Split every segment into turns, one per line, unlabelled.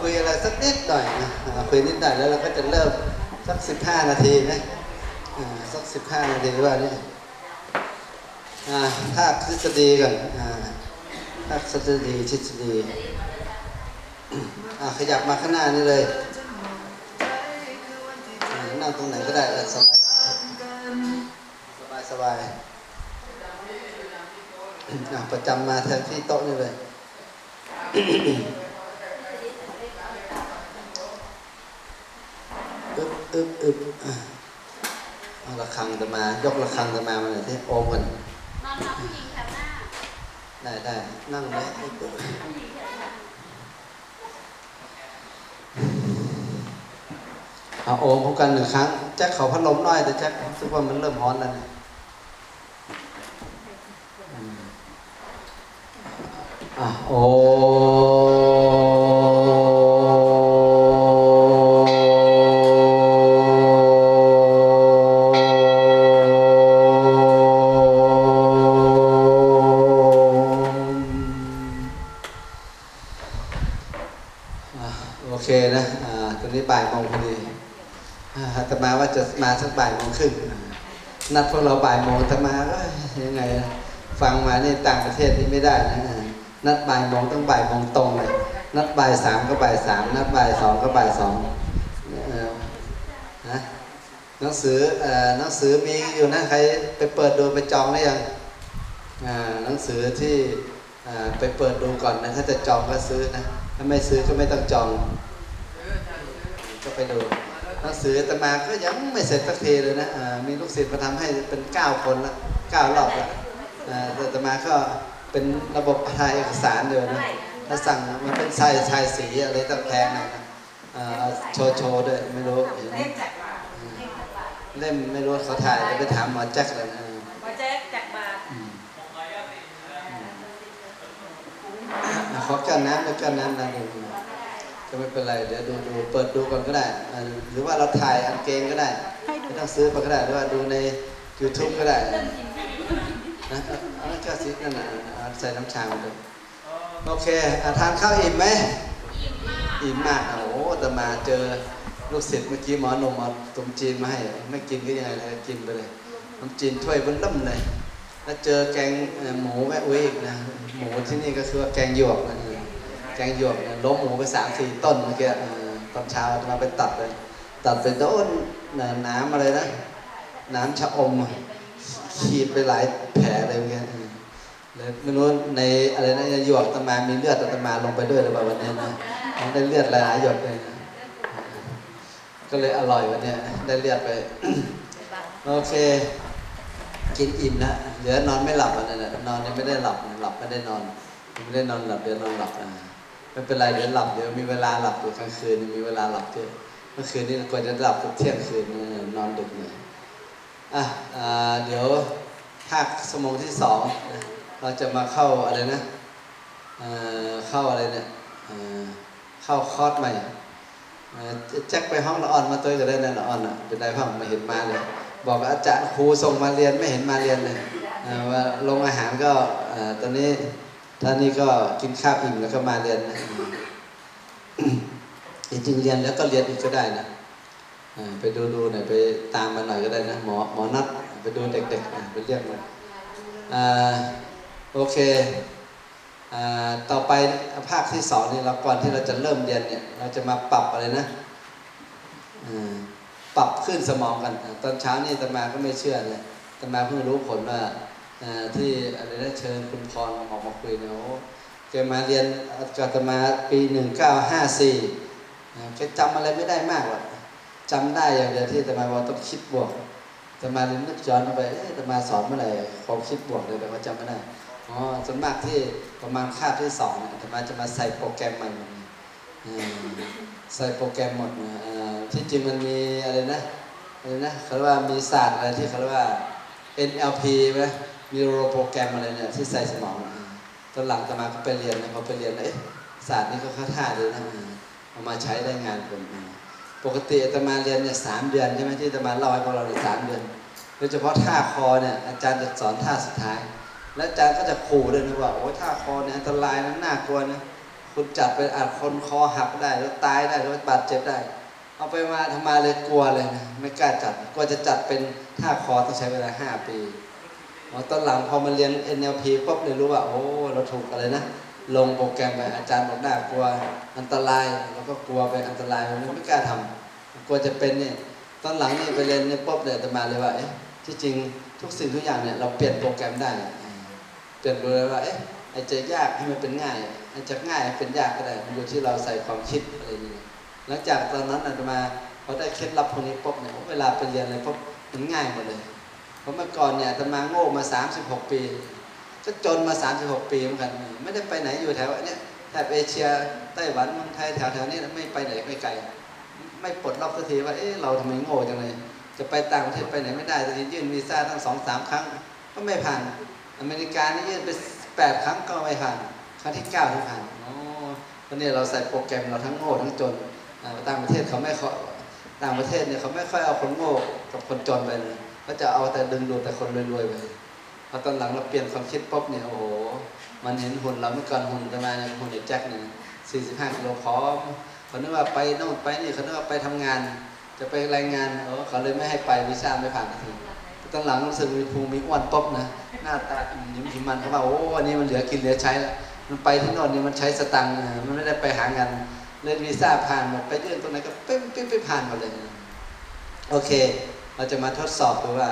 คุยอะไรสักนิดหน่อยนะคุยนิดหน่อยแล้วเราก็จะเริ่มสักสิบห้านาทีนะสักสิบห้านาทีว่านี่อ่าภาคทฤษฎีก่อนอ่าภาคทฤษฎีทฤษฎีขยับมาข้างหน้านี่เลยนั่งตรงไหนก็ได้สบายสบายสบายประจำมาแทนที่โต๊ะนี่เลย อึบอึบเอาระฆังจะมา ยกระฆังจะมามาหน่อยที่โอมกัน
นอนทับผู้หญิงแถวหน้า
ได้ได้นั่งเลยอึบอึบ
ผู้หญิงแถวหน้า
เอาโอมพบกันหนึ่งครั้ง แจ็คเขาพัดลมน่อยแต่แจ็ครู้สึกว่ามันเริ่มร้อนแล้วนี่ยอืมอะโอ นัดพวกเราบ่ายโมงอามาก็ยังไงฟังมานี่ต่างประเทศนี่ไม่ได้นะนัดบ่ายโมงต้องบ่ายโมงตรงเลย นัดบ่ายสามก็บ่ายสามนัดบ่ายสองก็บ่ายสองเอ่นะหนังสือเอ่อหนังสือมีอยู่นะใครไปเปิดดูไปจองได้ยังอ่าหนังสือที่อ่าไปเปิดดูก่อนนะถ้าจะจองก็ซื้อนะถ้าไม่ซื้อก็ไม่ต้องจองก็ไปดูหนัง สืออาตมาก็ยังไม่เสร็จสักทีเลยนะอ่ามีลูกศิษย์มาทำให้เป็นเก้าคนละเก้ารอบละอ่าแต่อาตมาก็เป็นระบบถ่ายเอกสารเดียวนะถ้าสั่งมันเป็นชายชายสีอะไรต่างแพงหน่อยนะอ่าโชว์โชว์ด้วยไม่รู้เห็น
เลขจากบาท
เล่มไม่รู้เขาถ่ายจะไปถามหมอแจ็คเลยนะ
มาแจ๊กจากบาท
อืมอะขอแก้วน้ำแล้วแก้วน้ำนะดู ก็ไม่เป็นไร เดี๋ยวดูดูเปิดดูก่อนก็ได้ หรือว่าเราถ่ายอันเกงก็ได้ไม่ต้องซื้อมาก็ได้ หรือว่าดูใน YouTube ก็ได้นะเอาเจ้าซินั่นน่ะใส่น้ำชามาดูโอเคทานข้าวอิ่มไหมอิ่มมากโอ้โหแต่มาเจอลูกศิษย์เมื่อกี้หมอนมเอาตุมจีนมาให้ ไม่กินก็ยังไงเลยกินไปเลยน้ำจีนถ้วยบิ้ลล่ำเลย แล้วเจอแกงหมูแม่อุ้ยอีกนะ หมูที่นี่ก็คือว่าแกงหยวกนะเออ แกงหยวกเนี่ยล้มหมูไปสามสี่ต้นเมื่อกี้ตอนเช้ามาไปตัดเลย ตัดเป็นต้นน้ำอะไรนะ น้ำชะอมขีดไปหลายแผลเลยเงี้ยเออเลยไม่รู้ในอะไรนะหยวกตมามีเลือดตมาลงไปด้วยหรือเปล่าวันนี้นะได้เลือดหลายหยดเลยนะก็เลยอร่อยวันเนี้ยได้เลือดไปโอเค กินอิ่มนะเหลือนอนไม่หลับอันนั้นน่ะนอนยังไม่ได้หลับหลับไม่ได้นอนไม่ได้นอนหลับเดี๋ยวนอนหลับอ่า ไม่เป็นไรเดี๋ยวหลับเดี๋ยวมีเวลาหลับอยู่กลางคืนมีเวลาหลับเยอะเมื่อคืนนี้กว่าจะหลับก็เที่ยงคืนเอนอนดึกหน่อยอะอ่าเดี๋ยวภาคสมองที่สองเราจะมาเข้าอะไรนะเข้าอะไรเนี่ยเข้าคอร์สใหม่แจ็คไปห้องละอ่อนมาตัวก็ได้นะละอ่อนอะเป็นไรบ้างไม่เห็นมาเลยบอกอาจารย์ครูส่งมาเรียนไม่เห็นมาเรียนเลยว่าลงอาหารก็ตอนนี้ ท่านนี้ก็กินข้าวอิ่มแล้วก็มาเรียนนะจริงๆเรียนแล้วก็เรียนอีกก็ได้นะไปดูดูหน่อยไปตามมาหน่อยก็ได้นะหมอหมอนัดไปดูเด็กๆไปเรียกมาอ่าโอเคอต่อไปภาคที่สองนี่เราก่อนที่เราจะเริ่มเรียนเนี่ยเราจะมาปรับอะไรนะปรับขึ้นสมองกัน ตอนเช้านี่ตมาก็ไม่เชื่อเลยตมาเพิ่งรู้ผลว่า ที่อะไรนะเชิญคุณพรออกมาคุยเนี่ยโอ้แกมาเรียนกับตมาปีหนึ่งเก้าห้าสี่แกจำอะไรไม่ได้มากหรอกจำได้อย่างเดียวที่ตมาว่าต้องคิดบวกตมาเลยนึกย้อนไปเอ๊ะตมาสอนเมื่อไหร่ความคิดบวกเลยแต่ว่าจำไม่ได้อ๋อส่วนมากที่ประมาณคาบที่สองเนี่ยตมาจะมาใส่โปรแกรมใหม่ใส่โปรแกรมหมดที่จริงมันมีอะไรนะอะไรนะเขาเรียกว่ามีศาสตร์อะไรที่เขาเรียกว่า NLP ไหม Neuro โปรแกรมอะไรเนี่ยที่ใส่สมองอะตอนหลังตมาก็ไปเรียนนะพอไปเรียนเอ๊ะศาสตร์นี้ก็เข้าท่าดีนะอ่าเอามาใช้ได้งานผมอ่าปกติอาตมาเรียนเนี่ยสามเดือนใช่ไหมที่อาตมาเล่าให้พวกเราเนี่ยสามเดือนโดยเฉพาะท่าคอเนี่ยอาจารย์จะสอนท่าสุดท้าย แล้วอาจารย์ก็จะขู่ด้วยนะว่าโอ้ยท่าคอเนี่ยอันตรายนะน่ากลัวนะคคุณจัดไปอาจคนคอหักได้แล้วตายได้แล้วบาดเจ็บได้ เอาไปมาทำมาเลยกลัวเลยนะไม่กล้าจัดกลัวจะจัดเป็นท่าคอต้องใช้เวลาห้าปีพอ ตอนหลังพอมาเรียน NLP ปุ๊บเนี่ยรู้ว่า โอ้เราถูกอะไรนะ ลงโปรแกรมไปอาจารย์บอกน่ากลัวอันตรายเราก็กลัวไปอันตรายมันไม่กล้าทำกลัวจะเป็นเนี่ยตอนหลังนี่ไปเรียนเนี่ยปุ๊บเนี่ยจะมาเลยว่าเอ๊ะที่จริงทุกสิ่งทุกอย่างเนี่ยเราเปลี่ยนโปรแกรมได้เปลี่ยนเลยว่าเอ๊ะไอ้จะยากให้มันเป็นง่ายไอ้จะง่ายเป็นยากก็ได้มันอยู่ที่เราใส่ความคิดอะไรอย่างเงี้หลังจากตอนนั้นอาตมาพอได้เคล็ดลับพวกนี้ปุ๊บเนี่ยเวลาไปเรียนอะไรปุ๊บมันง่ายหมดเลย เพราะเมื่อก่อนเนี่ยอาตมาโง่มา 36 ปี ก็จนมา 36 ปีเหมือนกัน ไม่ได้ไปไหนอยู่แถวเนี้ยแถบเอเชียไต้หวันเมืองไทยแถวแถวๆนี้ไม่ไปไหนไม่ไกล ไม่ปลดล็อกสักทีว่าเอ๊ะเราทำไมโง่จังเลยจะไปต่างประเทศไปไหนไม่ได้สักทียื่นวีซ่าทั้งสองสามครั้ง ก็ไม่ผ่าน อเมริกานี่ยื่นไปแปดครั้งก็ไม่ผ่าน ครั้งที่เก้าถึงผ่านโอ้วันนี้เราใส่โปรแกรมเราทั้งโง่ทั้งจนต่างประเทศเขาไม่เขาต่างประเทศเนี่ยเขาไม่ค่อยเอาคนโง่กับคนจนไปเลย เขาจะเอาแต่ดึงดูดแต่คนรวยๆไปพอตอนหลังเราเปลี่ยนความคิดปุ๊บเนี่ยโอ้โห มันเห็นหุ่นเราเมื่อก่อนหุ่นจะมาเนี่ยหุ่นไอ้แจ็คเนี่ยสี่สิบห้ากิโลพร้อมเขานึกว่าไปโน่นไปนี่เขานึกว่าไปทำงาน จะไปรายงานเออเขาเลยไม่ให้ไปวีซ่าไม่ผ่านทีตอนหลังรู้สึกมีภูมิอ้วนปุ๊บนะหน้าตายิ้มยิ้มมันเขาว่าโอ้อันนี้มันเหลือกินเหลือใช้แล้วมันไปที่โน่นนี่มันใช้สตังค์มันไม่ได้ไปหางานเล่นวีซ่าผ่านหมดไปยื่นตรงไหนก็ปิ๊บปิ๊บปิ๊บผ่านหมดเลย โอเค เราจะมาทดสอบดูว่า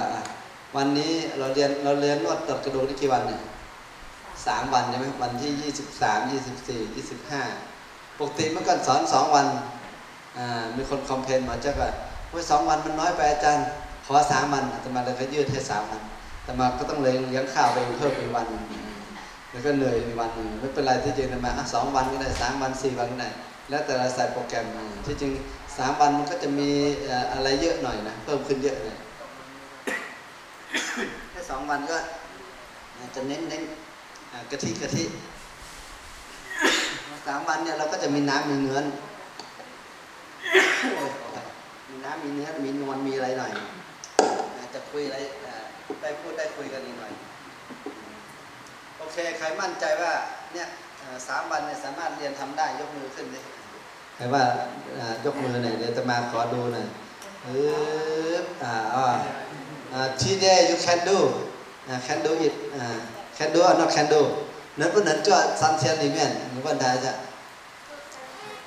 วันนี้เราเรียนเราเรียนนวดตัดกระดูกนี่กี่วันเนี่ยสามวันใช่ไหมวันที่ยี่สิบสามยี่สิบสี่ยี่สิบห้าปกติเมื่อก่อนสอนสองวันอ่ามีคนคอมเพลนมาเจ้าก็ว่าสองวันมันน้อยไปอาจารย์ ขอสามวันอาตมาเลยก็ยืดให้สามวันแต่มาก็ต้องเลยเลี้ยงข้าวไปเพิ่มอีกวันแล้วก็เหนื่อยอีกวันไม่เป็นไรที่จริงแต่มาสองวันก็ได้สามวันสี่วันก็ได้แล้วแต่เราใส่โปรแกรมที่จริง สามวันมันก็จะมีอะไรเยอะหน่อยนะเพิ่มขึ้นเยอะหน่อยแค่สองวันก็จะเน้นเน้นกะทิกะทิสามวันเนี่ยเราก็จะมีน้ำมีเนื้อมีน้ำมีเนื้อมีนวลมีอะไรหน่อยจะคุยอะไรได้พูดได้คุยกันอีกหน่อย โอเค ใครมั่นใจว่าเนี่ยสามวันเนี่ยสามารถเรียนทำได้ยกมือขึ้นดิใแต่ว่ายกมือหน่อยเดี๋ยวจะมาขอดูหน่อยเอออ่ที่เย์ you can do uh, can do it uh, can do or not นั้นก็นั้นจะสันเทียนนี่แม่นวันท้ายจะ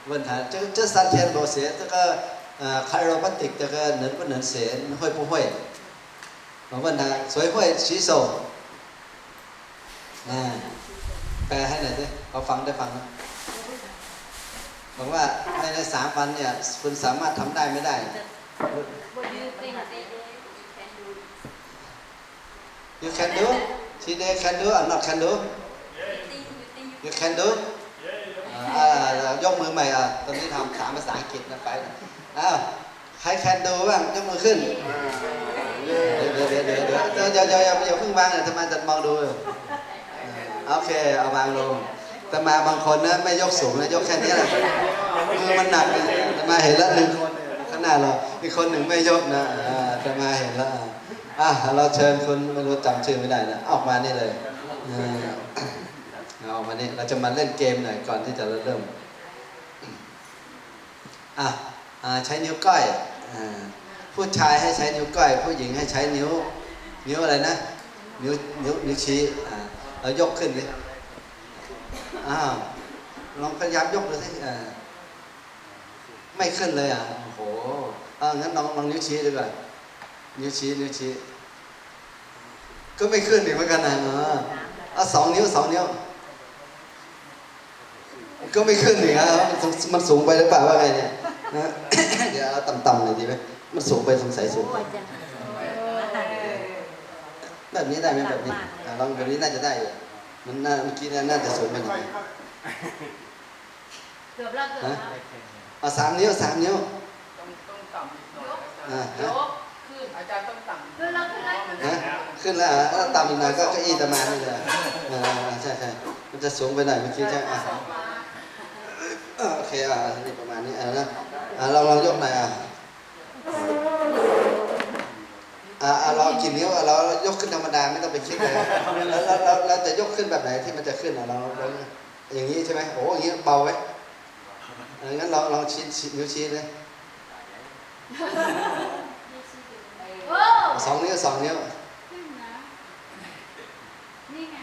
วันท้ายจะจะสันเทียนโบเสียจะก็คาร์บอนติกจะก็นั้นก็นั้นเสียห้อยผู้ห้อยวันท้ายสวยห้อยชี้โซ่แปลให้หน่อยสิเขาฟังได้ฟังไหม บอกว่าภายในสามวันเนี่ยคุณสามารถทำได้ไม่ได้
What do you think they do? You can do.
you can do today can do or not can do
You
can do ยกมือใหม่อะตอนนี้ทำสามภาษาอังกฤษนะไปอ้าวใคร can do บ้างยกมือขึ้น เดี๋ยวเดี๋ยวเดี๋ยวเดี๋ยวเดี๋ยวเดี๋ยวเดี๋ยวเพิ่งวางเลยทำไมจะมองดูโอเค เอาวางลง แต่มาบางคนนะไม่ยกสูงนะยกแค่นี้แหละมือมันหนักนะแต่มาเห็นแล้วหนึ่งคนข้างหน้าเราอีกคนหนึ่งไม่ยกนะแต่มาเห็นแล้วอะอะเราเชิญคุณไม่รู้จำชื่อไม่ได้นะออกมานี่เลยเอาออกมานี่เราจะมาเล่นเกมหน่อยก่อนที่จะเริ่มอะอ่าใช้นิ้วก้อยอผู้ชายให้ใช้นิ้วก้อย ผู้หญิงให้ใช้นิ้ว นิ้วอะไรนะ นิ้วนิ้วนิ้วชี้อ่าเรายกขึ้นดิ อ้าวลองพยายามยกดูสิอ่าไม่ขึ้นเลยอะโอ้โหอ่างั้นลองลองนิ้วชี้ดีกว่านิ้วชี้นิ้วชี้ ก็ไม่ขึ้นอีกเหมือนกันนะอ่าเอาสองนิ้วสองนิ้ว ก็ไม่ขึ้นอีกอะมันมันสูงไปหรือเปล่าว่าไงเนี่ยนะเดี๋ยวเอาต่ำๆหน่อยดีไหมมันสูงไปสงสัยสูงไปแบบนี้ได้ไหมแบบนี้อะลองแบบนี้น่าจะได้อยู่ มันน่าเมื่อกี้น่าจะสูงไปหน่อย
เกือบแล้วเกือบแล้ว
เอาสามนิ้วสามนิ้ว
ต้องต้องต่ำอีกหน่อย
อ่า
อาจารย์
ฮะ
ขึ้นอาจารย์ต้องต่ำ
ขึ้นแล้วขึ้นแล้วขึ้นแล้ว
ฮะขึ้นแล้วอะถ้าต่ำอีกหน่อยก็เก้าอี้ประมาณนี้เลยอ่าใช่ใช่มันจะสูงไปหน่อยเมื่อกี้ใช่อะอะโอเคอะนี่ประมาณนี้อะนะอะเราลองยกหน่อยอะ อะอะเรากี่นิ้วอะเรายกขึ้นธรรมดาไม่ต้องไปคิดเลยแล้วแล้วแล้วเราจะยกขึ้นแบบไหนที่มันจะขึ้นอะเราเราอย่างนี้ใช่ไหมโอ้อย่างนี้เบาไหมเอองั้นลองลองชี้ชี้นิ้วชี้เลย
โอ้
สองนิ้วสองนิ้ว
ขึ้นนะนี่ไง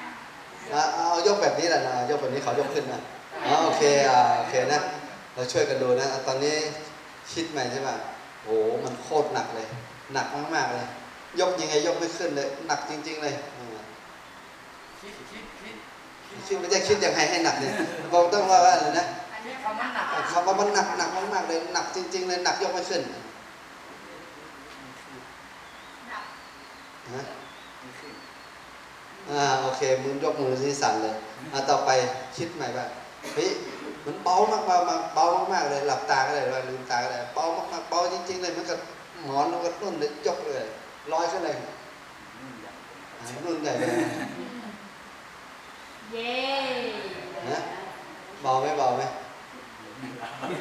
อะเอาเอายกแบบนี้แหละนะยกแบบนี้เขายกขึ้นนะอ๋อโอเคอ่าโอเคนะเราช่วยกันดูนะ ตอนนี้คิดใหม่ใช่ป่ะโอ้มันโคตรหนักเลย หนักมากๆเลย ยกยังไงยกไม่ขึ้นเลย หนักจริง ๆ เลยอืม
คิดคิดคิด
คิดไม่ได้คิดยังไงให้หนักเนี่ยบอกต้องว่าว่าอะไรนะ
อัน
คิ
นี้
ดคำว่าหนัก
คำว่ามันหนักหนักมากๆเลยหนักจริง ๆ เลยหนักยกไม่ขึ้น
หนัก
นะอ่าโอเคมือยกมือที่สั่นเลยอะต่อไปคิดใหม่ว่าเฮ้ยมันเบามากๆมากเบามากๆเลยหลับตาก็ได้หรือว่าลืมตาก็ได้เบามากๆเบาจริงๆเลยเหมันกับหมอนแล้วก็นุ่นเลยยกเลย ลอยขึ้นเลยอ่านุ่นใหญ่เลย
เย้
นะเบาไหมเบาไหม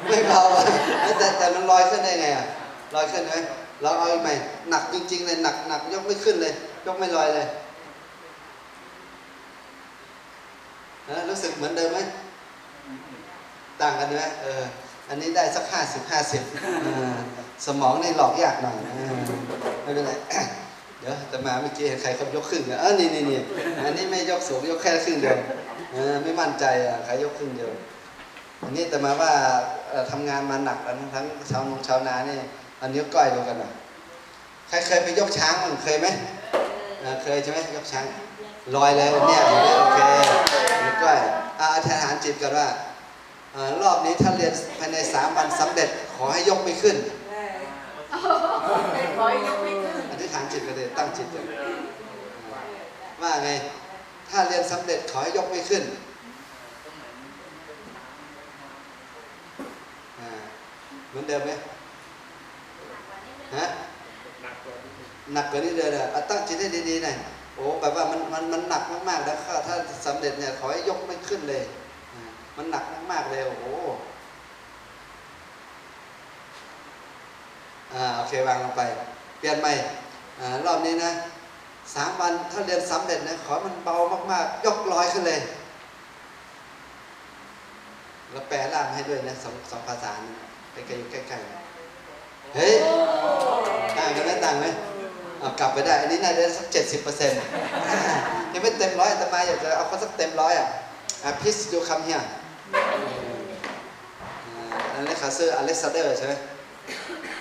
ไม่เบาอะแต่แต่มันลอยขึ้นได้ไงอะลอยขึ้นไหมเราเอาอีกใหม่หนักจริง ๆ เลยหนักหนักยกไม่ขึ้นเลย ยกไม่ลอยเลยนะรู้สึกเหมือนเดิมไหมต่างกันไหมเออ อันนี้ได้สักห้าสิบห้าสิบสมองนี่หลอกยากหน่อยไม่เป็นไรเดี๋ยวแต่มาเมื่อกี้เห็นใครเขายกครึ่งเออนี่นี่นี่อันนี้ไม่ยกสูงยกแค่ครึ่งเดียวไม่มั่นใจอะใครยกครึ่งเดียวอันนี้แต่มาว่าเอ่อทำงานมาหนักกันทั้งชาวนงชาวนาเนี่ยอันนิ้ก้อยดูกันหน่อยใครเคยไปยกช้างมั้งเคยไหมเคยใช่ไหมยกช้างลอยเลยเนี่ยโอเคก้อยอาอธิษฐานจิตกันว่า รอบนี้ถ้าเรียนภายในสามวันสำเร็จขอให้ยกไม่ขึ้น
ขอให้ยกไม่ขึ้น
อธิษฐานจิตกันเลยตั้งจิตกันว่าไง ถ้าเรียนสำเร็จขอให้ยกไม่ขึ้นอ่าเหมือนเดิมไหมฮะหนักกว่านี้เลยนะอะตั้งจิตให้ดีๆหน่อยโอ้แบบว่ามันมันมันหนักมากๆแล้วก็ถ้าสำเร็จเนี่ยขอให้ยกไม่ขึ้นเลยอ่า มันหนักมากๆเลยโอ้โหอ่าโอเควางลงไป เปลี่ยนใหม่อ่ารอบนี้นะสามวันถ้าเรียนสำเร็จนะขอมันเบามากๆ ยกลอยขึ้นเลยแล้วแปลร่างให้ด้วยนะสองสองภาษานี่ใกลๆอยู่ใกล้ๆเฮ้ยต่างกันไหมต่างไหมเอากลับไปได้ อันนี้น่าจะได้สักเจ็ดสิบเปอร์เซ็นต์ยังไม่เต็มร้อยแต่มาอยากจะเอาเขาสักเต็มร้อยอะอะพิสดูคำเฮีย อันนี้เขาชื่ออเล็กซานเดอร์ใช่ไหม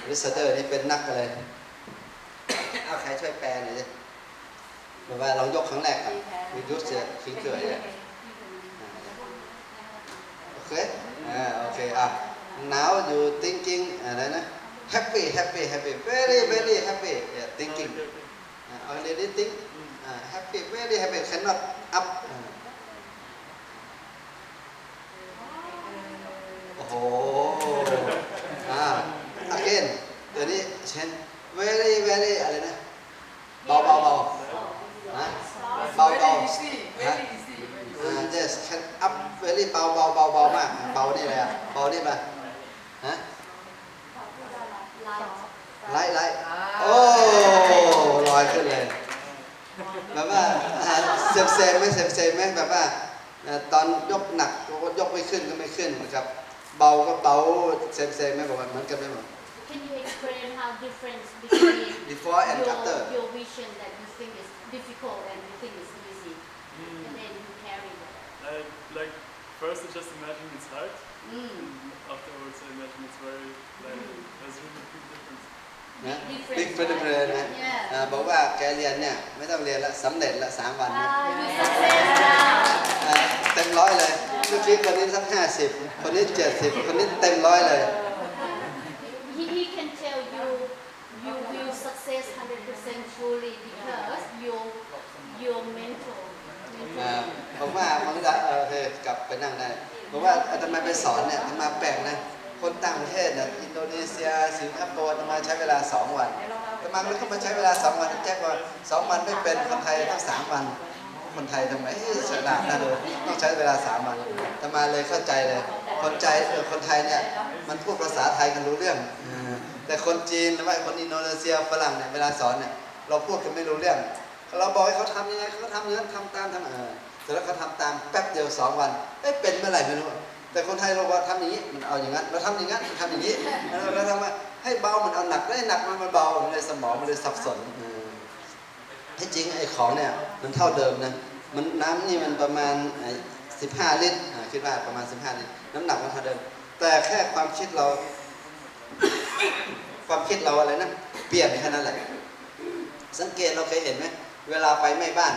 อเล็กซานเดอร์นี่เป็นนักอะไรเอาใครช่วยแปลหน่อยสิแบบว่าเรายกครั้งแรกอะมียุทธเสียฟิงเกอร์เนี่ยโอเคอ่าโอเคอะ now you thinking อะไรนะ happy happy happy very very happy yeah thinking uh, already think uh, happy very happy cannot up อ่ เซมเซมไหมบอกว่าเหมือนกันไหมบอก
Can you explain how difference between
before and
your,
after
your vision that you think is difficult and you think is easy, and then you carry that?
I, like first I just imagine it's hard.
Mm.
Afterwards I imagine it's very like there's really big difference.
นะ
Difference,
บิ๊กเฟรนด์นะ
Yeah.
อ่าบอกว่าแกเรียนเนี่ยไม่ต้องเรียนละสำเร็จละสามวันนะ
Ah, you success now.
อ่าเต็มร้อยเลย เมื่อกี้คนนี้สักห้าสิบคนนี้เจ็ดสิบคนนี้เต็มร้อยเลย
He, he can tell you you will success 100% fully because your your mental
อ่า
mental
ผมว่ามันจะเออโอเคกลับไปนั่งได้ผมว่าอาตมาไปสอนเนี่ยอาตมาแปลกนะคนต่างประเทศเนี่ยอินโดนีเซียสิงคโปร์อาตมาใช้เวลาสองวันอาตมาไม่ต้องมาใช้เวลาสองวันแจ็คว่าสองวันไม่เป็นคนไทยต้องสามวัน คนไทยทำไมฉลาดนะดูต้องใช้เวลาสามวันอาตมาเลยเข้าใจเลย คนใจเออคนไทยเนี่ยมันพูดภาษาไทยกันรู้เรื่อง แต่คนจีนหรือว่าคนอินโดนีเซียฝรั่งเนี่ยเวลาสอนเนี่ยเราพูดกันไม่รู้เรื่อง เราบอกให้เขาทำยังไงเขาก็ทำอย่างนั้นทำตามทำเออแต่แล้วเขาทำตามแป๊บเดียวสองวันเอ้เป็นเมื่อไหร่ไม่รู้แต่คนไทยเราว่าทำอย่างนี้มันเอาอย่างนั้นเราทำอย่างนั้นมันทำอย่างนี้เราเราทำว่าให้เบามันเอาหนักได้หนักมันมาเบามันเลยสมองมันเลยสับสนเออ ที่จริงไอ้ของเนี่ยมันเท่าเดิมนะมันน้ำนี่มันประมาณสิบห้าลิตรคิดว่าประมาณสิบห้าลิตร น้ำหนักมันเท่าเดิม แต่แค่ความคิดเรา ความคิดเราอะไรนะเปลี่ยนแค่นั้นแหละ สังเกตเราเคยเห็นไหมเวลาไฟไม้บ้าน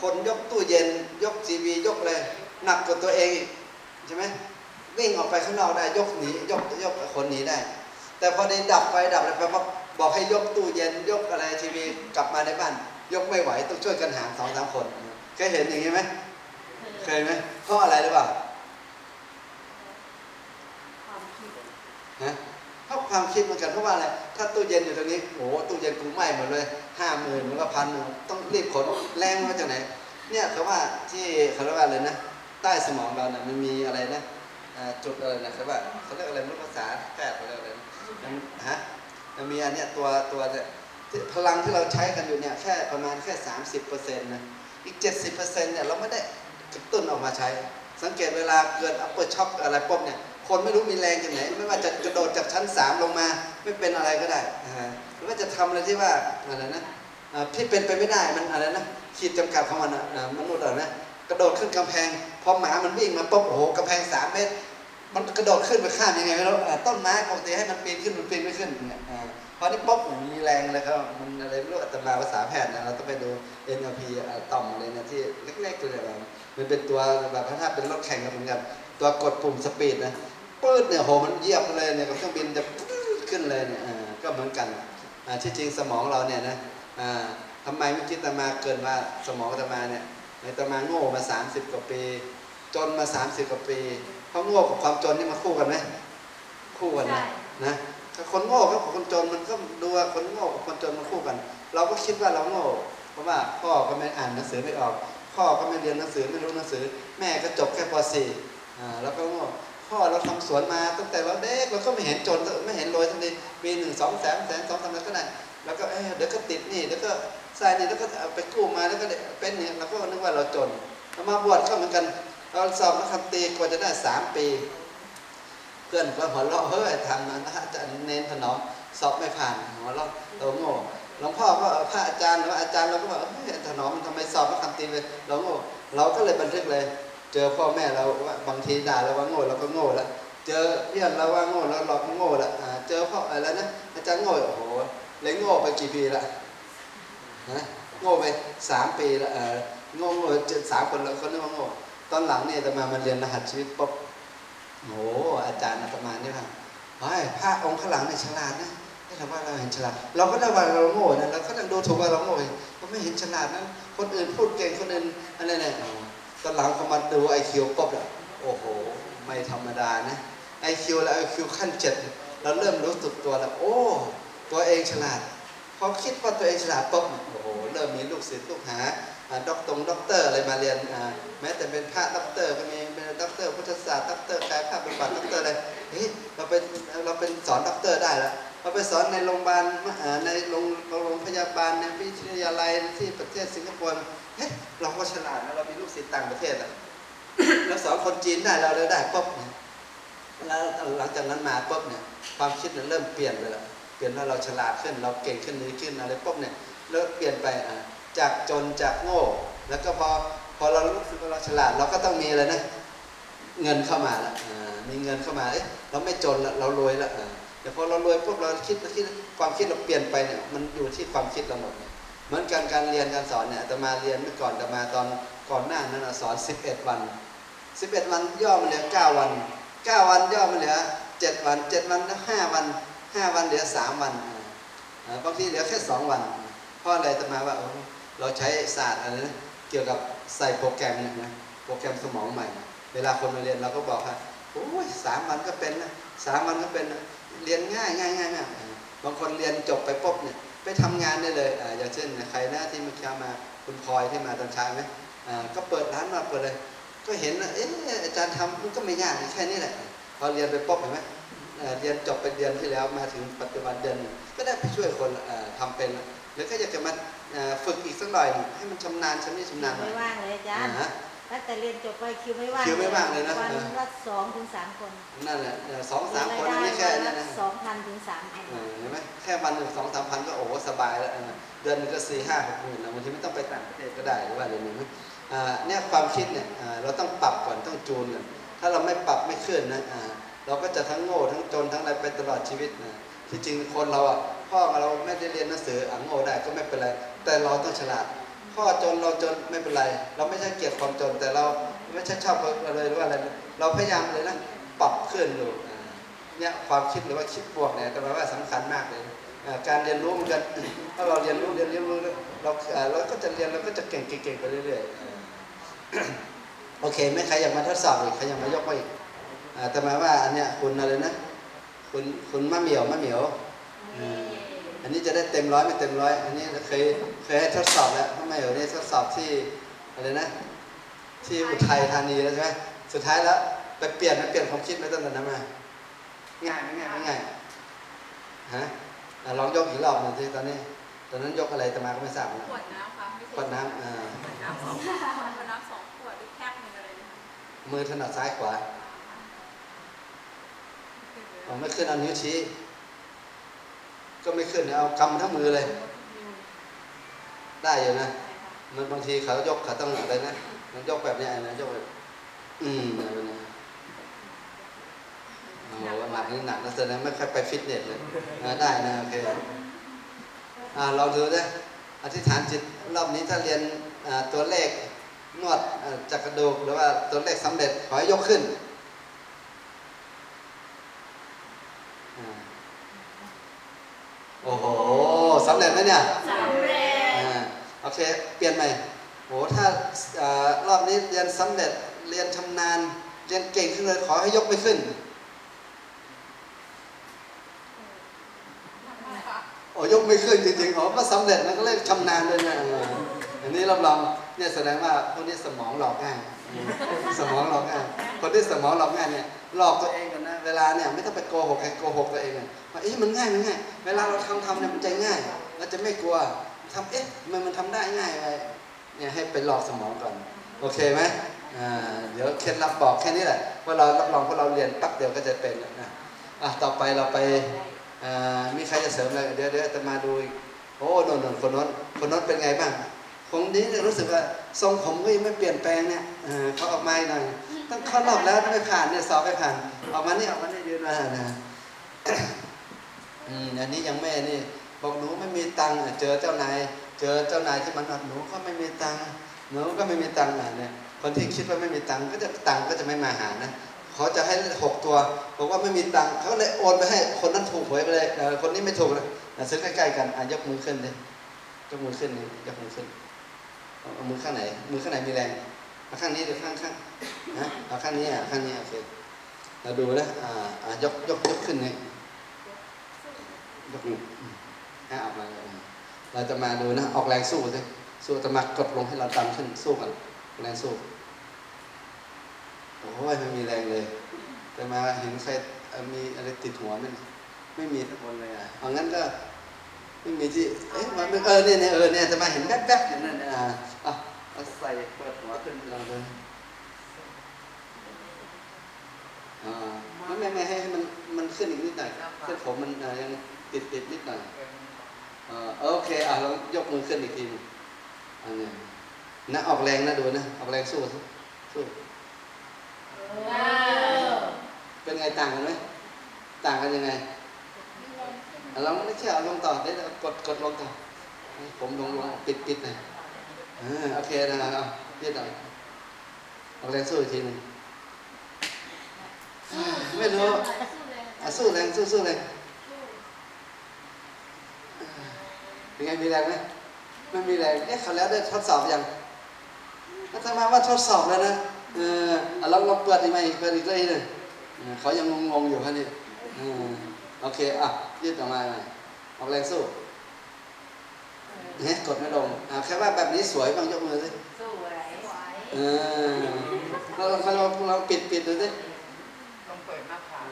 คนยกตู้เย็น ยกทีวียกเลยหนักกว่าตัวเองอีกใช่ไหมวิ่งออกไปข้างนอกได้ยกหนียกยกคนหนีได้ แต่พอได้ดับไฟดับอะไรไปบอก บอกให้ยกตู้เย็นยกอะไรทีวีกลับมาในบ้าน ยกไม่ไหวต้องช่วยกันหามสองสามคนเคยเห็นอย่างนี้ไหมเคยไหมเพราะอะไรหรือเปล่า
ความคิด
ฮะเพราะความคิดเหมือนกันเพราะว่าอะไรถ้าตู้เย็นอยู่ตรงนี้โอ้โหตู้เย็นกูไหม้หมดเลยห้าหมื่นมันก็พันหนึ่งต้องรีบขนแรงมาจากไหนเนี่ยเขาว่าที่เขาเรียกว่าอะไรนะใต้สมองเราเนี่ยมันมีอะไรนะอ่าจุดอะไรนะครับว่าเขาเรียกอะไรไม่รู้ภาษาแพทย์เขาเรียกอะไรนะมันฮะ มันมีอันเนี้ยตัวตัวเนี่ยพลังที่เราใช้กันอยู่เนี่ยแค่ประมาณแค่สามสิบเปอร์เซ็นต์นะอีกเจ็ดสิบเปอร์เซ็นต์เนี่ยเราไม่ได้กระตุ้นออกมาใช้ สังเกตเวลาเกิดอัปเปอร์ช็อคอะไรปุ๊บเนี่ยคนไม่รู้มีแรงจากไหน ไม่ว่าจะกระโดดจากชั้นสามลงมาไม่เป็นอะไรก็ได้อ่าหรือว่าจะทำอะไรที่ว่าอะไรนะที่เป็นไปไม่ได้มันอะไรนะขีดจำกัดของมันอะมนุษย์อะนะกระโดดขึ้นกำแพงพอหมามันวิ่งมาปุ๊บโอ้โหกำแพงสามเมตร มันกระโดดขึ้นไปข้ามยังไงไม่รู้ต้นไม้ปกติให้มันปีนขึ้นมันปีนไม่ขึ้นเนี่ยอ่าพอนี่ปุ๊บมันมีแรงเลยครับมันอะไรไม่รู้อัตมาภาษาแพทย์นะเราต้องไปดู NLP อ่าต่อมอะไรนะที่เล็กๆเลยแบบมันเป็นตัวแบบถ้าเป็นรถแข่งกันเหมือนกันตัวกดปุ่มสปีดนะปื๊ดเนี่ยโหมันเยียบเลยเนี่ยกับเครื่องบินจะปื๊ดขึ้นเลยเนี่ยอ่าก็เหมือนกันอ่าที่จริงสมองเราเนี่ยนะอ่าทำไมไม่คิดตมาเกินว่าสมองตมาเนี่ยในตมาโง่มา 30 กว่าปี จนมา 30กว่าปีเพราะโง่กับความจนนี่มาคู่กันไหมคู่กันนะนะถ้าคนโง่กับคนจนมันก็ดูว่าคนโง่กับคนจนมันคู่กัน เราก็คิดว่าเราโง่ เพราะว่าพ่อก็ไม่อ่านหนังสือไม่ออก พ่อก็ไม่เรียนหนังสือไม่รู้หนังสือ แม่ก็จบแค่ป .4 อ่าแล้วก็โง่พ่อเราทำสวนมาตั้งแต่เราเด็กเราก็ไม่เห็นจนไม่เห็นรวยทั้งทีมีหนึ่งสองแสนแสนสองสามล้านก็ได้แล้วก็เอ้ยเดี๋ยวก็ติดหนี่เดี๋ยวก็ใส่นี่แล้วก็เอาไปกู้มาแล้วก็ได้เป็นเนี่ยเราก็นึกว่าเราจนเรามาบวชก็เหมือนกัน เราสอบนักธรรมตรีกว่าจะได้สามปี เพื่อนก็หัวเราะเฮ้ยทำนะอาจารย์เน้นถนอมสอบไม่ผ่านหัวเราะเราโง่หลวงพ่อก็พระอาจารย์หรือว่าอาจารย์เราก็บอกเฮ้ยถนอมมันทำไมสอบนักธรรมตรีเลยเราโง่เราก็เลยบันทึกเลย เจอพ่อแม่เราว่าบางทีด่าเราว่าโง่เราก็โง่ล้วเจอเพื่อนเราว่าโง่เราเราก็โง่ล้วอ่าเจอพ่ออะไรนะอาจารย์โง่โอ้โหเลยโง่ไปกี่ปีละฮะโง่ไปสามปีละเออโง่โง่เจ็ดสามคนเขาเรียกว่าโง่ ตอนหลังเนี่ยอาตมามาเรียนรหัสชีวิตปุ๊บโอ้โหอาจารย์อาตมาเนี่ยค่ะเฮ้ยพระองค์ข้างหลังเนี่ยฉลาดนะให้เราว่าเราเห็นฉลาด เราก็ได้ว่าเราโง่นะเราก็ต้องดูถูกว่าเราโง่เราไม่เห็นฉลาดนะคนอื่นพูดเก่งคนอื่นอะไรเนี่ยตอนหลังเขามาดูไอคิวปุ๊บเนี่ยโอ้โห ไม่ธรรมดานะไอคิวแล้วไอคิวขั้นเจ็ดเราเริ่มรู้สึกตัวแล้วโอ้ตัวเองฉลาดพอคิดว่าตัวเองฉลาดปุ๊บโอ้โหเริ่มมีลูกศิษย์ลูกฮ่า ด็อกตรงด็อกเตอร์อะไรมาเรียนแม้แต่เป็นพระด็อกเตอร์ก็มีเป็นด็อกเตอร์พุทธศาสตร์ด็อกเตอร์กายภาพบำบัดด็อกเตอร์อะไรเฮ้ยเราเป็นเราเป็นสอนด็อกเตอร์ได้แล้วเราไปสอนในโรงพยาบาลอ่าในโรงโรงพยาบาลในวิทยาลัยที่ประเทศสิงคโปร์เฮ้ยเราก็ฉลาดนะเรามีลูกศิษย์ต่างประเทศอะแล้วสอนคนจีนได้เราเลยได้ปุ๊บเนี่ยแล้วหลังจากนั้นมาปุ๊บเนี่ยความคิดเนี่ยเริ่มเปลี่ยนไปแล้วเปลี่ยนว่าเราฉลาดขึ้นเราเก่งขึ้นนี้ขึ้นอะไรปุ๊บเนี่ยเริ่มเปลี่ยนไปอะ จากจนจากโง่ แล้วก็พอพอเรารู้สึกว่าเราฉลาด เราก็ต้องมีอะไรนะ เงินเข้ามาละมีเงินเข้ามาเอ๊ะเราไม่จนละเรารวยละอ่าแต่พอเรารวยปุ๊บเราคิดเราคิดความคิดเราเปลี่ยนไปเนี่ยมันอยู่ที่ความคิดเราหมดเหมือนกันการเรียนการสอนเนี่ยอาตมาเรียนเมื่อก่อนอาตมาตอนก่อนหน้านั้นนะสอน 11 วัน 11 วันย่อมาเหลือ 9 วัน 9 วันย่อมาเหลือ 7 วัน 7 วันแล้ว5วัน 5 วันเหลือ 3 วันบางทีเหลือแค่ 2 วันเพราะอะไรอาตมาว่า เราใช้ศาสตร์อะไรนะเกี่ยวกับใส่โปรแกรมเนี่ยนะโปรแกรมสมองใหม่ เวลาคนมาเรียนเราก็บอกว่าโอ้ยสามวันก็เป็นนะสามวันก็เป็นนะเรียนง่ายง่ายง่ายง่ายบางคนเรียนจบไปปุ๊บเนี่ยไปทำงานได้เลยอ่าอย่างเช่นใครนะที่เมื่อกี้มาคุณพลอยที่มาตอนเช้าไหมอ่าก็เปิดร้านมาเปิดเลย ก็เห็นเอ๊ะอาจารย์ทำมันก็ไม่ยากแค่นี้แหละพอเรียนไปปุ๊บเห็นไหมเรียนจบไปเดือนที่แล้วมาถึงปัจจุบันเดือนก็ได้ไปช่วยคนเอ่อทำเป็น หรือก็อยากจะมาเอ่อฝึกอีกสักหน่อยให้มันชำนาญชำนิชำนาญหน่อ
ไม่
ย
ว่างเลยอาจารย์
อ่าฮะ
ตั้งแต่เรียนจบไปคิวไม่ว่าง
คิวไม่ว่างเลยนะ
วัน
เออ
ละสองถึงสามคน
นั่นแหละเอ่อสองสามคนนี่แค่นั้นนะ
สองพันถึงสามพัน
เออเห็นไหมแค่วันหนึ่งสองสามพันก็โอ้โหสบายแล้วเออเดือนหนึงก็สี่ห้าหกหมื่นนะบางทีไม่ต้องไปต่างประเทศก็ได้หรือว่าอะไรอย่างนี้อ่าเนี่ยความคิดเนี่ยอ่าเราต้องปรับก่อนต้องจูนก่อนถ้าเราไม่ปรับไม่ขึ้นนะอ่าเราก็จะทั้งโง่ทั้งจนทั้งอะไรไปตลอดชีวิตนะที่จริงคนเราอะ พ่อเราไม่ได้เรียนหนังสืออะโง่ได้ก็ไม่เป็นไร แต่เราต้องฉลาด พ่อจนเราจนไม่เป็นไร เราไม่ใช่เกลียดความจนแต่เราไม่ใช่ชอบอะไรหรือว่าอะไร เราพยายามเลยนะปรับขึ้นดูอ่เนี่ยความคิดหรือว่าคิดบวกเนี่ยแต่ว่าสำคัญมากเลยการเรียนรู้เหมือนกันถ้าเราเรียนรู้เรียนรู้เราเราก็จะเรียนเราก็จะเก่งเก่งไปเรื่อยๆโอเคไหมใครอยากมาทดสอบอีกใครอยากมายกมาอีกแต่หมายว่าอันเนี้ยคุณอะไรนะ คุณคุณมะเหมียวมะเหมียวอืม อันนี้จะได้เต็มร้อยไม่เต็มร้อยอันนี้เคยเคยให้ทดสอบแล้วมะเหมียวนี่ทดสอบที่อะไรนะ ที่อุทัยธานีแล้วใช่ไหมสุดท้ายแล้วไปเปลี่ยนไปเปลี่ยนความคิดไม่ตั้งแต่นั้นมาง่ายไหมง่ายไหมง่ายฮะอะลองยกอีกรอบหนึ่งสิตอนนี้ ตอนนั้นยกอะไรแต่มาก็ไม่ทราบนะ
ขวดน้ำค่ะไม่ใช่
ขวดน้ำอ่า
ขวดน้ำสองขวดขวดน้ำสองขวดหรือแพ็คหนึ่งอะไรนะคะ
มือถนัดซ้ายขวาเอาไม่ขึ้นเอานิ้วชี้ ก็ไม่ขึ้นเอากำทั้งมือเลย ได้อยู่นะ มันบางทีเขายกขาต้องอะไรนะมันยกแบบนี้นะยกแบบอืมอะไรนี้โอ้หนักนี่หนักนะแสดงไม่ค่อยไปฟิตเนสเลยได้นะโอเคอ่าเราดูนะอธิษฐานจิตรอบนี้ถ้าเรียนตัวเลขนวดอ่าจักรกระดูกหรือว่าตัวเลขสำเร็จขอให้ยกขึ้นอ่า โอ้โหสำเร็จไหมเนี่ย
สำเร็จ
อ่าโอเค เปลี่ยนใหม่โอ้ถ้าอ่ารอบนี้เรียนสำเร็จเรียนชำนาญเรียนเก่งขึ้นเลยขอให้ยกไม่ขึ้น โอ้ยกไม่ขึ้นจริงๆอ๋อก็สำเร็จนะก็เรียกชำนาญเลยนะเอออันนี้รับรองเนี่ยแสดงว่าพวกนี้สมองหลอกง่ายอืมสมองหลอกง่าย คนที่สมองหลอกง่ายเนี่ยหลอกตัวเองกันนะ เวลาเนี่ยไม่ต้องไปโกหกใครโกหกตัวเองว่าเอ๊ะมันง่ายมันง่าย เวลาเราทำทำเนี่ยมันใจง่าย เราจะไม่กลัวทำเอ๊ะมันมันทำได้ง่ายไปเนี่ยให้ไปหลอกสมองก่อนโอเคไหมอ่าเดี๋ยวเคล็ดลับบอกแค่นี้แหละว่าเรารับรองพวกเราเรียนปั๊บเดียวก็จะเป็นนะอะต่อไปเราไปอ่ามีใครจะเสริมอะไรเดี๋ยวเดี๋ยวจะมาดูอีกโอ้โนนโนนคนโน้นคนโน้นเป็นไงบ้างคนนี้รู้สึกว่าทรงผมก็ยังไม่เปลี่ยนแปลงเนี่ยเออเขาออกมาหน่อย ต้องเข้ารอบแล้วไม่ผ่านเนี่ยสอบไม่ผ่าน ออกมานี่ออกมานี่ยืนมานะอืมอันนี้ยังแม่นี่ บอกหนูไม่มีตังค์เจอเจ้านายเจอเจ้านายที่มันบอกหนูก็ไม่มีตังค์หนูก็ไม่มีตังค์อะเนี่ยคนที่คิดว่าไม่มีตังค์ก็จะตังค์ก็จะไม่มาหานะเขาจะให้หกตัวบอกว่าไม่มีตังค์เขาเลยโอนไปให้คนนั้นถูกหวยไปเลยเออคนนี้ไม่ถูกนะอะซื้อใกล้ๆกันอะยกมือขึ้นเลยยกมือขึ้นนี่ยกมือขึ้นเอามือข้างไหนมือข้างไหนมีแรง เอาข้างนี้หรือข้างข้างนะเอาข้างนี้อะข้างนี้โอเคเราดูนะอ่าอ่ายกยกยกขึ้นนี่ยกออืมให้ออกมาเลยเราจะมาดูนะออกแรงสู้สิสู้จะมากดลงให้เราตำขึ้นสู้กันแรงสู้โอ้ยไม่มีแรงเลย แต่มาเห็นใครเอ่อมีอะไรติดหัวมันไม่มีสักคนเลยอะเอางั้นก็ไม่มีที่เอ๊ะมันเออเนี่ยเออเนี่ยจะมาเห็นแวบๆอย่างนั้นอะอะ เอาใส่เปิดหัวขึ้นลองดูอ่าไม่ไม่ไม่ให้ให้มันมันขึ้นอีกนิดหน่อยเส้นผมมันอะยังติดติดนิดหน่อยเอ่อโอเคอะลองยกมือขึ้นอีกทีหนึงอันนี้นะออกแรงนะดูนะออกแรงสู้สิสู้
ว้าว
เป็นไงต่างกันไหมต่างกันยังไงอะลองไม่ใช่เอาลงต่อเดี๋ยวกดกดลงต่อให้ผมลงลงปิดปิดหน่อยอ่า โอเคนะเอายืดหน่อยออกแรงสู้อีกทีหนึงไม่รู้อะสู้แรงสู้สู้แรงเป็นไงมีแรงไหมไม่มีแรงเอ๊ะเขาแล้วได้ทดสอบยังถ้าทำมว่าทดสอบแล้วนะเอออะลองลองเปิดอีกไหมเปิดอีกเลยหนึงเออเขายังงงๆอยู่ครับนี่โอเคอะยืดออกมาหน่อยออกแรงสู้ เนี่ยกดไม่ลงอะแค่ว่าแบบนี้สวยบ้างยกมือสิ
สู้อะไร
เออเราเราเราเราปิดปิดดูสิ
ต้องเปิดหน้าผาก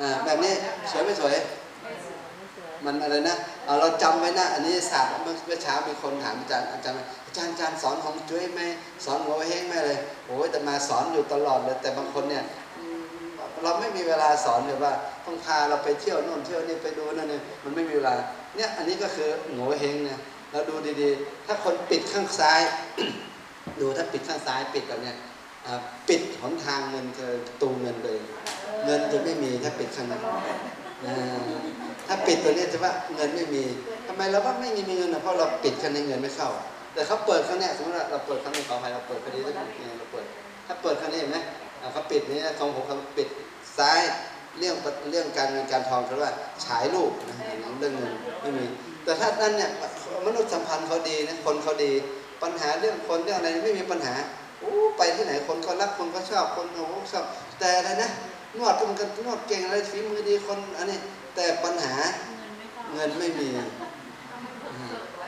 อ่าแบบนี้สวยไม่สวย
ไม่สวยไม่สวย
มันอะไรนะเอาเราจำไว้นะอันนี้ศาสตร์เมื่อเมื่อเช้ามีคนถามอาจารย์อาจารย์ว่าอาจารย์อาจารย์สอนของจุ้ยไหมสอนหัวเฮงไหมเลยโอ้ยแต่มาสอนอยู่ตลอดเลยแต่บางคนเนี่ยอืมเราไม่มีเวลาสอนเลยว่าต้องพาเราไปเที่ยวโน่นเที่ยวนี่ไปดูนั่นนี่มันไม่มีเวลาเนี่ยอันนี้ก็คือหัวเฮงเนี่ย เราดูดีๆ ถ้าคนปิดข้างซ้าย ดูถ้าปิดข้างซ้ายปิดแบบเนี้ยปิดหนทางเงินคือประตูเงินเลย เงินจะไม่มีถ้าปิดข้างนั้นถ้าปิดตัวเนี้ยจะว่าเงินไม่มีทำไมเราว่าไม่มีเงินนะเพราะเราปิดข้างในเงินไม่เข้า แต่เขาเปิดข้างเนี้ยสมมติเราเปิดข้างนี้ขออภัยเราเปิดคดีที่เราเปิด ถ้าเปิดข้างนี้เห็นไหมเขาปิดนี้ของผมเขาปิดซ้ายเรื่องเรื่องการเงินการทองเขาว่าฉายรูปนะเรื่องเงินไม่มี แต่ถ้านั่นเนี่ยมนุษยสัมพันธ์เขาดีนะคนเขาดี ปัญหาเรื่องคนเรื่องอะไรไม่มีปัญหาโอ้ไปที่ไหนคนก็รักคนก็ชอบคนโอ้โหชอบแต่อะไรนะนวดก็มันกันนวดเก่งอะไรฝีมือดีคนอันนี้แต่ปัญหาเงินไม่มีอ่า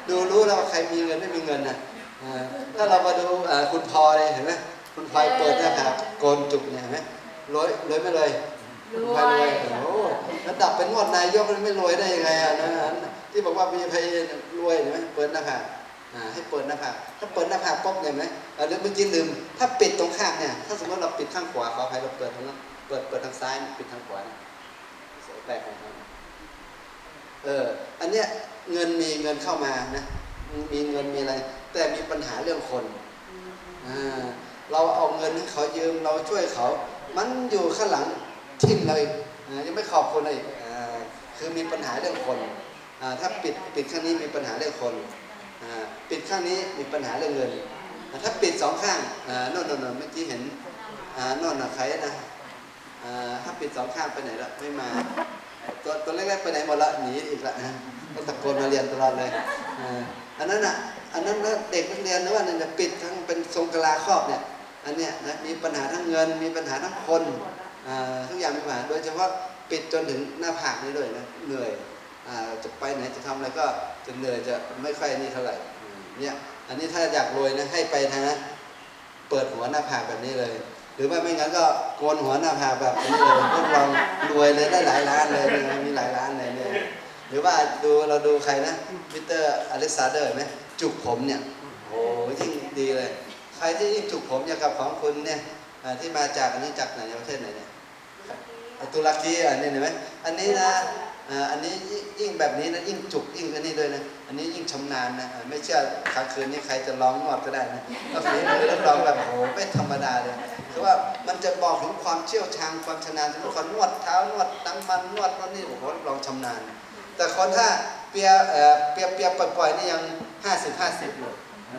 ดูรู้แล้วว่าใครมีเงินไม่มีเงินนะอ่าถ้าเรามาดูอ่าคุณพลอยเห็นไหมคุณพลอยเปิดหน้าผากโกนจุกเนี่ยเห็นไหมรวยรวยไม่รวยคุณพลอยรวยโอ้โหระดับเป็นนวดนายกไม่รวยได้ยังไงอะนะ ที่บอกว่ามีพยรวยเห็นไหมเปิดหน้าผากให้เปิดหน้าผากถ้าเปิดหน้าผากปุ๊บเนี่ยไหมเอ่อเมื่อกี้ลืมถ้าปิดตรงข้างเนี่ยถ้าสมมติเราปิดข้างขวาขออภัยเราเปิดทางนั้นเปิดเปิดทางซ้ายปิดทางขวาเนี่ยเสียแปลกของเขาเอออันเนี้ยเงินมีเงินเข้ามานะมีเงินมีอะไร แต่มีปัญหาเรื่องคนอ่าเราเอาเงินให้เขายืมเราช่วยเขา มันอยู่ข้างหลังทิ่มเราอีกยังไม่ขอบคุณเลยคือมีปัญหาเรื่องคน ถ้าปิดปิดข้างนี้มีปัญหาเรื่องคนปิดข้างนี้มีปัญหาเรื่องเงิน ถ้าปิดสองข้างโน่นโน่นเมื่อกี้เห็นโน่นนใครนะถ้าปิดสองข้างไปไหนละไม่มาตัวตัวเล็กๆไปไหนหมดละหนีอีกละนะก็ตะโกนมาเรียนตลอดเลยอันนั้นอะอันนั้นเด็กนักเรียนนะว่าเนี่ยปิดทั้งเป็นทรงกลาครอบเนี่ยอันเนี้ยนะมีปัญหาทั้งเงิน มีปัญหาทั้งคนทุกอย่างมีปัญหาโดยเฉพาะปิดจนถึงหน้าผากนี่ด้วยนะเหนื่อย จะไปไหนจะทำอะไรก็จะเหนื่อยจะไม่ค่อยนี่เท่าไหร่อืมเนี่ยอันนี้ถ้าอยากรวยนะให้ไปทางนะเปิดหัวหน้าผากแบบนี้เลย หรือว่าไม่งั้นก็โกนหัวหน้าผากแบบนี้เลยทดลองรวยเลยได้หลายล้านเลยเนี่ยมีหลายล้านเลยเนี่ยหรือว่าดูเราดูใครนะมิสเตอร์อเล็กซานเดอร์เห็นไหมจุกผมเนี่ยโอ้ยิ่งดีเลย ใครที่ยิ่งจุกผมอย่างกับของคุณเนี่ยอ่าที่มาจากอันนี้จากไหนประเทศไหนเนี่ยตุรกีอันนี้เห็นไหมอันนี้นะ อันนี้ยิ่งแบบนี้นะยิ่งจุกยิ่งอันนี้ด้วยนะอันนี้ยิ่งชำนาญนะไม่เชื่อกลางคืนนี้ใครจะร้องนวดก็ได้นะก็ฝีมือรับรองแบบโอ้โหไม่ธรรมดาเลยคือว่ามันจะบอกถึงความเชี่ยวชาญความชำนาญสมมติคนนวดเท้านวดน้ำมันนวดนั่นนี่โอ้โหรับรองชำนาญ แต่คนถ้าเปียเอ่อเปียเปียปล่อยๆนี่ยังห้าสิบห้าสิบอยู่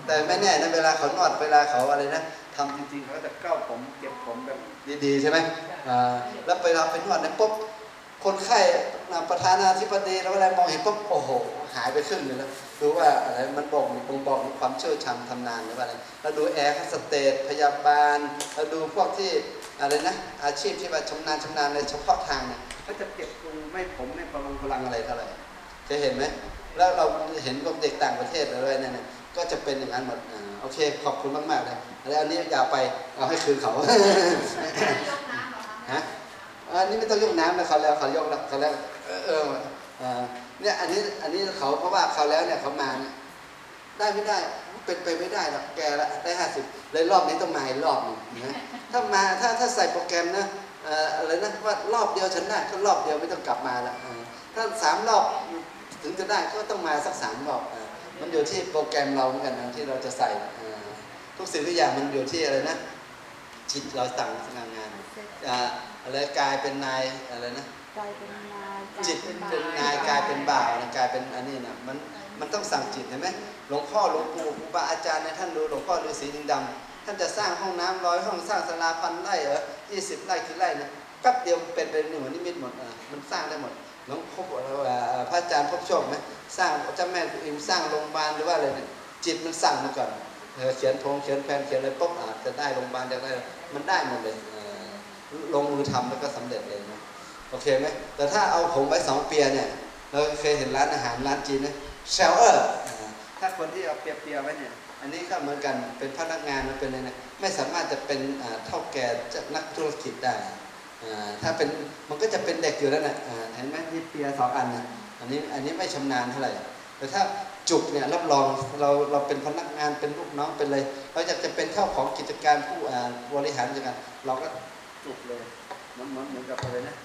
แต่ไม่แน่นะเวลาเขานวดเวลาเขาอะไรนะทำจริงๆเขาจะเก้าผมเก็บผมแบบดีๆใช่ไหมอ่าแล้วเวลาไปนวดเนี่ยปุ๊บ คนไข้อ่าประธานาธิบดีแล้วอะไรมองเห็นปุ๊บโอ้โห หายไปครึ่งเลยแล้วรู้ว่าอะไรมันบอกบ่งบอกถึงความเชี่ยวชาญทำนานหรือว่าอะไรเราดูแอร์สเตทพยาบาลเราดูพวกที่อะไรนะอาชีพที่ว่าชำนาญชำนาญในเฉพาะทางเนี่ยเขาจะเก็บตรงไม่ผมไม่ประมงพลังอะไรเท่าไหร่จะเห็นไหมแล้วเราเห็นพวกเด็กต่างประเทศอะไรเนี่ยนะก็จะเป็นอย่างนั้นหมดอ่าโอเค ขอบคุณมากๆเลยแล้วอันนี้อย่าไปเอาให้คืนเขาฮะ อันนี้ไม่ต้องยกน้ำนะเขาแล้วเขายกแล้วเขาแล้วเออเออเออเนี่ยอันนี้อันนี้เขาเพราะว่าเขาแล้วเนี่ยเขามาเนี่ยได้ไม่ได้เป็นไปไม่ได้หรอกแกละได้ห้าสิบเลยรอบนี้ต้องมาอีกรอบหนึงนะถ้ามาถ้าถ้าใส่โปรแกรมนะอ่ออะไรนะว่ารอบเดียวฉันได้ถ้ารอบเดียวไม่ต้องกลับมาละถ้าสามรอบถึงจะได้ก็ต้องมาสักสามรอบมันอยู่ที่โปรแกรมเราเหมือนกันนะที่เราจะใส่ทุกสิ่งทุกอย่างมันอยู่ที่อะไรนะจิตเราสั่งงานงาน อ่าอะไรกลายเป็นนายอะไรนะ
กลายเป็นนาย
จิตเป็นนายกลายเป็นบ่าวนะกลายเป็นอันนี้นะมันมันต้องสั่งจิตเห็นไหมหลวงพ่อหลวงปู่ครูบาอาจารย์ในยท่านดูหลวงพ่อฤาษีลิงดำท่านจะสร้างห้องน้ำร้อยห้องสร้างศาลาพันไร่เออยี่สิบไร่กี่ไร่นะแป๊บเดียวมันเป็นเป็นหนึ่งนิมิตหมดอะมันสร้างได้หมดหลวงพ่อเอ่อพระอาจารย์พบโชคไหมสร้างเจ้าแม่กุนอิมสร้างโรงพยาบาลหรือว่าอะไรเนี่ยจิตมันสั่งมาก่อนเออเขียนพงเขียนแผนเขียนอะไรปุ๊บอาจจะได้โรงพยาบาลจะได้มันได้หมดเลยเออ ลงมือทำแล้วก็สำเร็จเองนะโอเคไหมแต่ถ้าเอาผมไปสองเปียเนี่ยเราเคยเห็นร้านอาหารร้านจีนนะแซลเออร์ถ้าคนที่เอาเปียเปียไว้เนี่ย อันนี้ก็เหมือนกันเป็นพนักงานมันเป็นอะไรนะไม่สามารถจะเป็นเท่าแก่นักธุรกิจได้ถ้าเป็นมันก็จะเป็นเด็กอยู่แล้วนะเห็นไหมที่เปียสองอันนะอันนี้อันนี้ไม่ชำนาญเท่าไหร่แต่ถ้าจุกเนี่ยรับรองเราเราเป็นพนักงานเป็นลูกน้องเป็นเลยเราจะจะเป็นเท่าของกิจการผู้บริหารจัดการเราก็ จุกเลย มันเหมือนเหมือนกับอะไรนะ